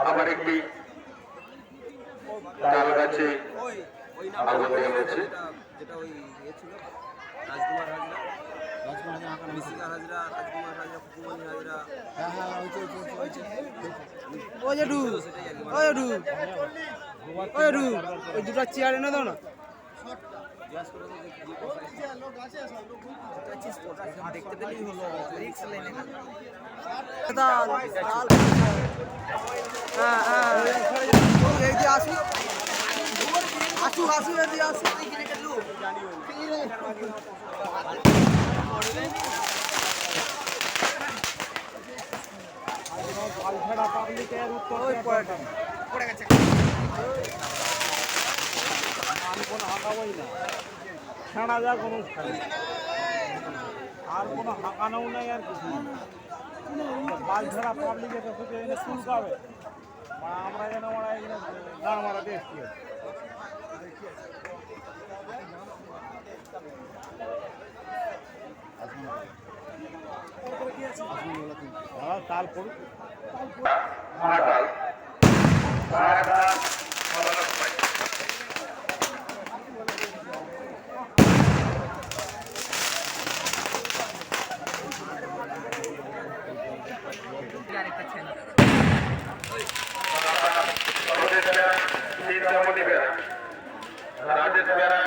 আমার একটি তাল গাছে ওই ইয়ে ছিল রাজকুমার হাজরা রাজকুমার হাজরা হাজরা রাজকুমার হাজরা কুকুমণি হাজরা হ্যাঁ হ্যাঁ ওই তো দুটো চেয়ার এনে দাও না। দেখতে পেলেই হলো রিক্স লাইনে হ্যাঁ হ্যাঁ এই যে আসু আসু আসু এই যে আসু ওই পড়াটা পড়ে গেছে। আমি কোনো হাঁকাবই না ছাড়া যাক অনুষ্ঠান আর কোনো হাঁকানোও নাই আর কিছু না। বাল ছাড়া পাবলিক এসে শুধু এনে চুলকাবে বা আমরা যেন আমরা এখানে গান মারাতে এসছি। হ্যাঁ రాజేష్ గారా